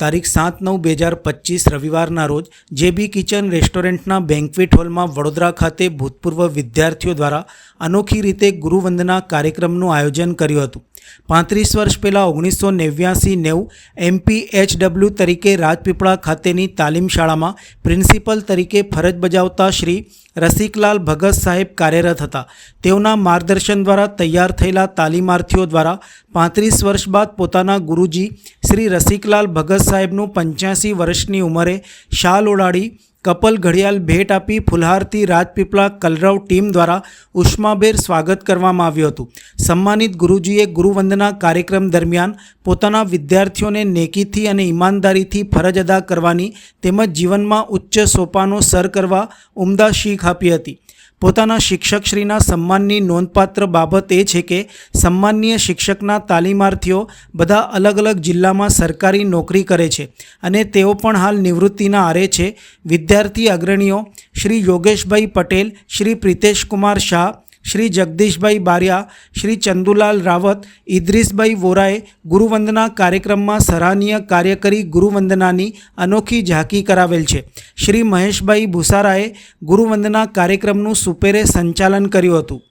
તારીખ સાત નવ બે હજાર પચીસ રવિવારના રોજ જેબી કિચન રેસ્ટોરન્ટના બેન્ક્વેટ હોલમાં વડોદરા ખાતે ભૂતપૂર્વ વિદ્યાર્થીઓ દ્વારા અનોખી રીતે ગુરુવંદના કાર્યક્રમનું આયોજન કર્યું હતું. પાંત્રીસ વર્ષ પહેલાં ઓગણીસો નેવ્યાસી નેવું એમપી એચડબલ્યુ તરીકે રાજપીપળા ખાતેની તાલીમ શાળામાં પ્રિન્સિપલ તરીકે ફરજ બજાવતા શ્રી રસિકલાલ ભગત સાહેબ કાર્યરત હતા. તેઓના માર્ગદર્શન દ્વારા તૈયાર થયેલા તાલીમાર્થીઓ દ્વારા પાંત્રીસ વર્ષ બાદ પોતાના ગુરુજી શ્રી રસિકલાલ ભગત સાહેબનું પંચ્યાસી વર્ષની ઉંમરે શાલ ઓડાડી કપલ ઘડિયાળ ભેટ આપી ફુલહારથી રાજપીપળા કલરવ ટીમ દ્વારા ઉષ્માભેર સ્વાગત કરવામાં આવ્યું હતું. સન્માનિત ગુરુજીએ ગુરુવંદના કાર્યક્રમ દરમિયાન પોતાના વિદ્યાર્થીઓને નેકીથી અને ઈમાનદારીથી ફરજ અદા કરવાની તેમજ જીવનમાં ઉચ્ચ સોપાનો સર કરવા ઉમદા શીખ આપી હતી. પોતાના શિક્ષકશ્રીના સન્માનની નોંધપાત્ર બાબત એ છે કે સન્માનીય શિક્ષકના તાલીમાર્થીઓ બધા અલગ અલગ જિલ્લામાં સરકારી નોકરી કરે છે અને તેઓ પણ હાલ નિવૃત્તિના આરે છે. વિદ્યાર્થી અગ્રણીઓ શ્રી યોગેશભાઈ પટેલ, શ્રી પ્રિતેશકુમાર શાહ શ્રી જગદીશભાઈ બારિયા, શ્રી ચંદુલાલ રાવત ઇદ્રીસભાઈ વોરાએ ગુરુવંદના કાર્યક્રમમાં સરાહનીય કાર્ય કરી ગુરુવંદનાની અનોખી ઝાંકી કરાવેલ છે. શ્રી મહેશભાઈ ભુસારાએ ગુરુવંદના કાર્યક્રમનું સુપેરે સંચાલન કર્યું હતું.